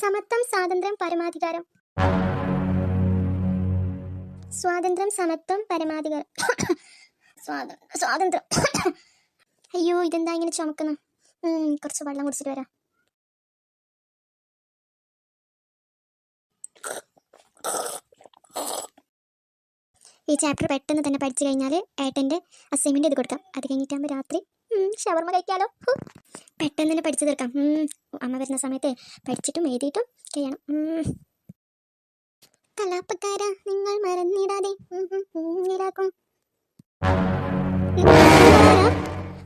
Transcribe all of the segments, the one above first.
സമത്വം സ്വാതന്ത്ര്യം പരമാധികാരം. സ്വാതന്ത്ര്യം സമത്വം പരമാധികാരം. സ്വാതന്ത്ര്യം. അയ്യോ ഇതെന്താ ഇങ്ങനെ ചുമക്കുന്നു? കുറച്ച് വെള്ളം കുടിച്ചിട്ട് വരാം. ഈ ചാപ്റ്റർ പെട്ടെന്ന് തന്നെ പഠിച്ചു കഴിഞ്ഞാൽ ഏട്ടന്റെ അസൈൻമെന്റ് ചെയ്ത് കൊടുക്കാം. അത് കഴിഞ്ഞിട്ടാകുമ്പോൾ രാത്രി ഷവർമ ഹു. പെട്ടെന്ന് തന്നെ പഠിച്ചു തീർക്കാം. അമ്മ വരുന്ന സമയത്തെ പഠിച്ചിട്ടും എഴുതിയിട്ടും ചെയ്യണം. കലാപ്പക്കാര നിങ്ങൾ മറന്നിടാതെ?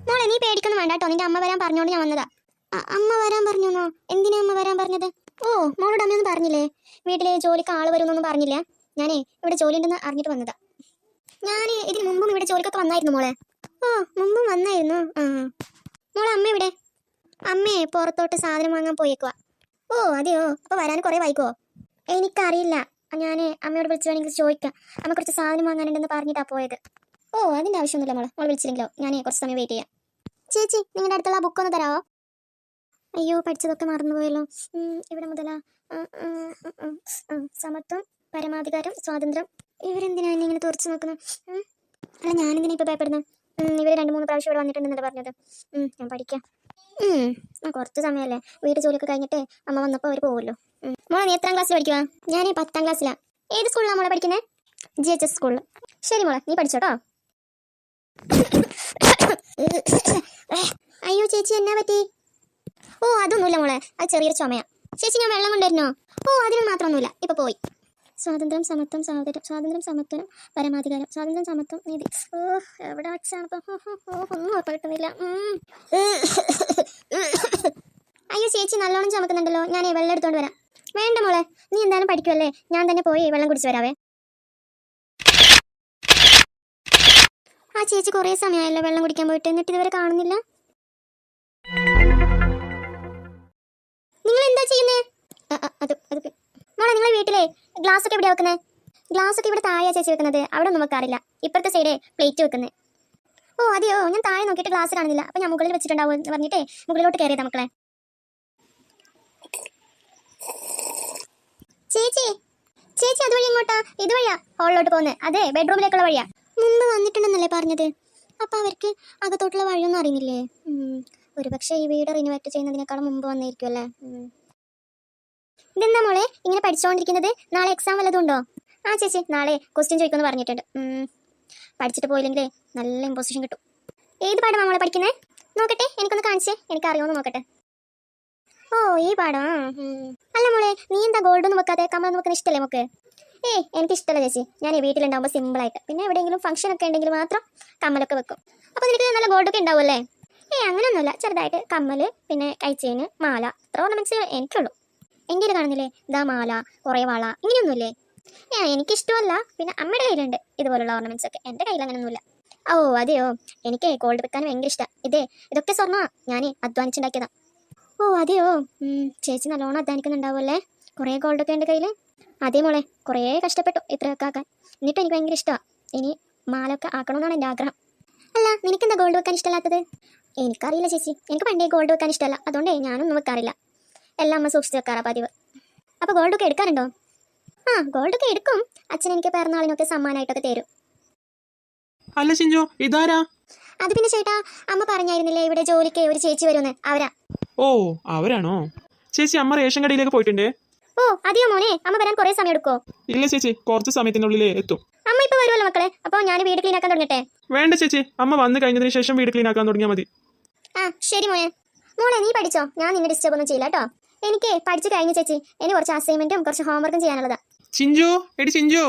മോളെ നീ പേടിക്കൊന്നും വേണ്ട കേട്ടോ. നിന്റെ അമ്മ വരാൻ പറഞ്ഞോണ്ട് ഞാൻ വന്നതാ. അമ്മ വരാൻ പറഞ്ഞോന്നോ? എന്തിനാ അമ്മ വരാൻ പറഞ്ഞത്? ഓ മോളോട് അമ്മയൊന്നും പറഞ്ഞില്ലേ? വീട്ടിലെ ജോലിക്ക് ആൾ വരുമെന്നൊന്നും പറഞ്ഞില്ല. ഞാനേ ഇവിടെ ജോലി ഉണ്ടെന്ന് അറിഞ്ഞിട്ട് വന്നതാ. ഞാൻ ഇതിന് മുമ്പും ഇവിടെ ജോലിക്കൊക്കെ വന്നായിരുന്നു മോളെ. ഓ മുമ്പും വന്നായിരുന്നു. ആ. മോളെ അമ്മ ഇവിടെ അമ്മയെ പുറത്തോട്ട് സാധനം വാങ്ങാൻ പോയേക്കുക ഓ അതെയോ? അപ്പൊ വരാൻ കുറെ വൈകുമോ എനിക്കറിയില്ല. ഞാൻ അമ്മയോട് വിളിച്ചു വേണമെങ്കിൽ ചോദിക്കാം. അമ്മ കുറച്ച് സാധനം വാങ്ങാനുണ്ടെന്ന് പറഞ്ഞിട്ടാ പോയത്. ഓ അതിന്റെ ആവശ്യമൊന്നുമില്ല മോളെ. മോൾ വിളിച്ചില്ലെങ്കിലോ? ഞാൻ കുറച്ച് സമയം വെയിറ്റ് ചെയ്യാം. ചേച്ചി നിങ്ങളുടെ അടുത്തുള്ള ബുക്ക് ഒന്ന് തരാമോ അയ്യോ പഠിച്ചതൊക്കെ മറന്നുപോയല്ലോ. ഇവിടെ മുതലാ? സമത്വം പരമാധികാരം സ്വാതന്ത്ര്യം. ഇവരെന്തിനാ എന്നെ ഇങ്ങനെ തുറച്ചു നോക്കുന്നത്. അല്ല ഞാനെന്തിനാ ഇപ്പൊ ഭയപ്പെടുന്നത് ഇവർ രണ്ട് മൂന്ന് പ്രാവശ്യം ഇവിടെ വന്നിട്ടുണ്ടെന്നല്ലേ പറഞ്ഞത്. ഞാൻ പഠിക്കാം. കുറച്ച് സമയമല്ലേ? വീട് ജോലിയൊക്കെ കഴിഞ്ഞിട്ട് അമ്മ വന്നപ്പോൾ അവർ പോവല്ലോ. മോളെ നീ എത്രാം ക്ലാസ്സിൽ പഠിക്കുക ഞാൻ പത്താം ക്ലാസ്സിലാ. ഏത് സ്കൂളിലാണ് മോളെ പഠിക്കുന്നത് ജി എച്ച് എസ് സ്കൂളിൽ ശരി മോളെ നീ പഠിച്ചോട്ടോ അയ്യോ ചേച്ചി എന്നാ പറ്റി? ഓ അതൊന്നുമില്ല മോളെ. അത് ചെറിയൊരു ചുമയാ. ചേച്ചി ഞാൻ വെള്ളം കൊണ്ടുവരുന്നോ? ഓ അതിന് മാത്രമൊന്നുമില്ല. ഇപ്പൊ പോയി. സ്വാതന്ത്ര്യം സമത്വം സാഹോദര്യം സ്വാതന്ത്ര്യം സമത്വം പരമാധികാരം സ്വാതന്ത്ര്യം സമത്വം നീതി. ഓ എവിടെ വച്ചാണ് ഇപ്പൊ? ഒന്നും അയ്യോ ചേച്ചി നല്ലോണം ചുമക്കുന്നുണ്ടല്ലോ. ഞാൻ വെള്ളം എടുത്തോണ്ട് വരാം. വേണ്ട മോളെ നീ എന്തായാലും പഠിക്കുമല്ലേ ഞാൻ തന്നെ പോയി വെള്ളം കുടിച്ച് വരാവേ. ആ ചേച്ചി കുറേ സമയമായല്ലോ വെള്ളം കുടിക്കാൻ പോയിട്ട്. എന്നിട്ട് ഇതുവരെ കാണുന്നില്ല. നിങ്ങൾ എന്താ ചെയ്യുന്നേ അത് അത് മോളെ നിങ്ങളെ വീട്ടിലെ ഗ്ലാസ് ഒക്കെ എവിടെയാ വെക്കുന്നത് ഗ്ലാസ് ഒക്കെ ഇവിടെ താഴെയാ ചേച്ചി വെക്കുന്നത്. അവിടെ ഒന്നും വെക്കാറില്ല. ഇപ്പുറത്തെ സൈഡേ പ്ലേറ്റ് വെക്കുന്നത് ഓ അതെയോ? ഞാൻ താഴെ നോക്കിയിട്ട് ഗ്ലാസ് കാണുന്നില്ല. അപ്പൊ ഞാൻ മുകളിൽ വെച്ചിട്ടുണ്ടാവും എന്ന് പറഞ്ഞിട്ടേ മുകളിലോട്ട് കയറിയതാ മക്കളെ. ചേച്ചി ചേച്ചി അതുവഴി എങ്ങോട്ടാ? ഇതുവഴിയാ ഹോളിലോട്ട് പോകുന്നത് അതെ ബെഡ്റൂമിലേക്കുള്ള വഴിയാ. മുമ്പ് വന്നിട്ടുണ്ടെന്നല്ലേ പറഞ്ഞത്? അപ്പൊ അവർക്ക് അകത്തോട്ടുള്ള വഴിയൊന്നും അറിയുന്നില്ലേ. ഒരുപക്ഷെ ഈ വീട് റിനോവേറ്റ് ചെയ്യുന്നതിനേക്കാളും മുമ്പ് വന്നായിരിക്കും അല്ലേ ഇതെന്താ മോളെ? ഇങ്ങനെ പഠിച്ചുകൊണ്ടിരിക്കുന്നത് നാളെ എക്സാം വല്ലതും ഉണ്ടോ? ആ ചേച്ചി നാളെ ക്വസ്റ്റ്യൻ ചോദിക്കുമെന്ന് പറഞ്ഞിട്ടുണ്ട്. പഠിച്ചിട്ട് പോയില്ലെങ്കിൽ നല്ല ഇമ്പോസിഷൻ കിട്ടും. ഏത് പാഠമാണ് മോളെ പഠിക്കുന്നത് നോക്കട്ടെ എനിക്കൊന്ന് കാണിച്ചേ. എനിക്ക് അറിയാമെന്ന് നോക്കട്ടെ. ഓ ഈ പാഠം. അല്ല മോളെ നീ എന്താ ഗോൾഡ് ഒന്നും വെക്കാതെ കമ്മലൊന്നും വെക്കുന്ന ഇഷ്ടമല്ലേ നമുക്ക് ഏയ് എനിക്ക് ഇഷ്ടമല്ല ചേച്ചി. ഞാൻ വീട്ടിലുണ്ടാകുമ്പോൾ സിമ്പിളായിട്ട് പിന്നെ എവിടെയെങ്കിലും ഫംഗ്ഷൻ ഒക്കെ ഉണ്ടെങ്കിൽ മാത്രം കമ്മലൊക്കെ വെക്കും. അപ്പോൾ നിനക്ക് നല്ല ഗോൾഡൊക്കെ ഉണ്ടാവുമല്ലേ? ഏയ് അങ്ങനെയൊന്നുമില്ല ചെറുതായിട്ട് കമ്മൽ പിന്നെ കൈച്ചേന് മാല ഇത്ര ഓർണമെന്റ്സ് എനിക്കുള്ളൂ. എന്റെ കാണുന്നില്ലേ? ഇതാ മാല കുറേ വള ഇങ്ങനെയൊന്നുമില്ലേ? ഏ എനിക്കിഷ്ടമല്ല. പിന്നെ അമ്മയുടെ കയ്യിലുണ്ട് ഇതുപോലുള്ള ഓർണമെന്റ്സ് ഒക്കെ. എന്റെ കയ്യിൽ അങ്ങനെയൊന്നുമില്ല. ഓ അതെയോ? എനിക്ക് ഗോൾഡ് വെക്കാൻ ഭയങ്കര ഇഷ്ടമാണ് ഇതേ ഇതൊക്കെ സ്വർണ. ഞാൻ അധ്വാനിച്ചുണ്ടാക്കിയതാ. ഓ അതെയോ? ചേച്ചി നല്ലോണം അധ്വാനിക്കുന്നുണ്ടാവുമല്ലേ കുറേ ഗോൾഡൊക്കെ എന്റെ കയ്യിൽ അതേ മോളെ കുറേ കഷ്ടപ്പെട്ടു ഇത്രയൊക്കെ ആക്കാൻ. എന്നിട്ട് എനിക്ക് ഭയങ്കര ഇഷ്ടമാണ് ഇനി മാലൊക്കെ ആക്കണമെന്നാണ് എന്റെ ആഗ്രഹം. അല്ല നിനക്കെന്താ ഗോൾഡ് വെക്കാൻ ഇഷ്ടമല്ലാത്തത്? എനിക്കറിയില്ല ചേച്ചി. എനിക്ക് പണ്ടേ ഗോൾഡ് വെക്കാൻ ഇഷ്ടമല്ല. അതുകൊണ്ടേ ഞാനൊന്നും വെക്കാറില്ല. എല്ലാം അമ്മ സൂക്ഷിച്ച് വെക്കാറാ പതിവ്. അപ്പോൾ ഗോൾഡൊക്കെ എടുക്കാറുണ്ടോ? ആ ഗോൾഡൊക്കെ എടുക്കും. അച്ഛൻ എനിക്ക് പിറന്നാളിനൊക്കെ സമ്മാനമായിട്ടൊക്കെ തരും. അല്ല ചിഞ്ചു ഇതാരാ? അത് പിന്നെ ചേട്ടാ അമ്മ പറഞ്ഞായിരുന്നില്ലേ ഇവിടെ ജോലിക്ക് ഒരു ചേച്ചി വരുമെന്ന്? അവരാ. ഓ അവരാണോ? ചേച്ചി അമ്മ റേഷൻ കടയിലേക്ക് പോയിട്ടുണ്ട്. ഓ അതെയോ മോനെ? അമ്മ വരാൻ കുറേ സമയം എടുക്കോ ഇല്ല ചേച്ചി കുറച്ച് സമയത്തിനുള്ളിൽ എത്തും. അമ്മ ഇപ്പൊ വരുമല്ലോ മക്കളെ. അപ്പോൾ ഞാൻ വീട് ക്ലീൻ ആക്കാൻ തുടങ്ങട്ടെ? വേണ്ട ചേച്ചി. അമ്മ വന്നു കഴിഞ്ഞതിന് ശേഷം വീട് ക്ലീൻ ആക്കാൻ തുടങ്ങിയാൽ മതി. ആ ശരി മോനെ. മോളെ നീ പഠിച്ചോ? ഞാൻ നിന്നെ ഡിസ്റ്റർബ് ഒന്നും ചെയ്യില്ല കേട്ടോ. എനിക്ക് പഠിച്ചു കഴിഞ്ഞു ചേച്ചി. എനിക്ക് കുറച്ച് അസൈൻമെന്റും കുറച്ച് ഹോംവർക്കും ചെയ്യാനുള്ളതാ. ചിഞ്ചു എടി ചിഞ്ചു.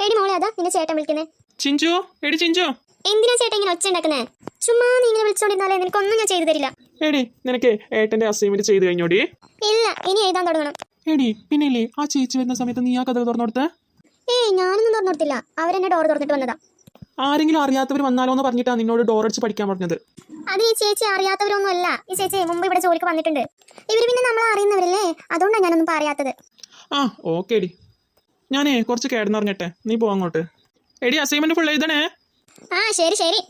എടി മോളെ അതാ നിന്നെ ചേട്ടൻ വിളിക്കുന്നേ. ചിഞ്ചു എടി ചിഞ്ചു. എന്തിനാ ചേട്ടൻ ഇങ്ങനെ ഒച്ച ഉണ്ടാക്കുന്നേ? ചുമ്മാ നീ ഇങ്ങനെ വിളിച്ചോണ്ടിരുന്നാലേ നിനക്കൊന്നും ഞാൻ ചെയ്തു തരില്ല. എടി നിനക്ക് ഏട്ടന്റെ അസൈൻമെന്റ് ചെയ്തു കഴിഞ്ഞോടി? ഇല്ല ഇനി എഴുതാൻ തുടങ്ങണം. എടി പിന്നെല്ലേ ആ ചേച്ചി വരുന്ന സമയത്ത് നീ ആ കഥ തുറന്നു കൊടുത്തേ? ഏയ് ഞാനൊന്നും തുറന്നു കൊടുത്തില്ല. അവരെന്നെ ഡോർ തുറന്നിട്ട് വന്നതാ. ആരെങ്കിലും അറിയാത്തവർ വന്നാലോ എന്ന് പറഞ്ഞിട്ടാ നിന്നോട് ഡോർ അടിച്ച് പഠിക്കാൻ പറഞ്ഞത്. അത് ഈ ചേച്ചി അറിയാത്തവരൊന്നും അല്ല ഈ ചേച്ചി മുമ്പ് ഇവിടെ ജോലിക്ക് വന്നിട്ടുണ്ട്. ഇവർ പിന്നെ നമ്മളെ അറിയുന്നവരല്ലേ? അതുകൊണ്ടാണ് ഞാനൊന്നും പറയാത്തത്. ആ ഓക്കെ എടി ഞാനേ കുറച്ച് കിടന്നിറങ്ങട്ടെ നീ പോ അങ്ങോട്ട്. എടി അസൈൻമെന്റ് ഫുൾ എഴുതണേ. ആ ശരി ശരി.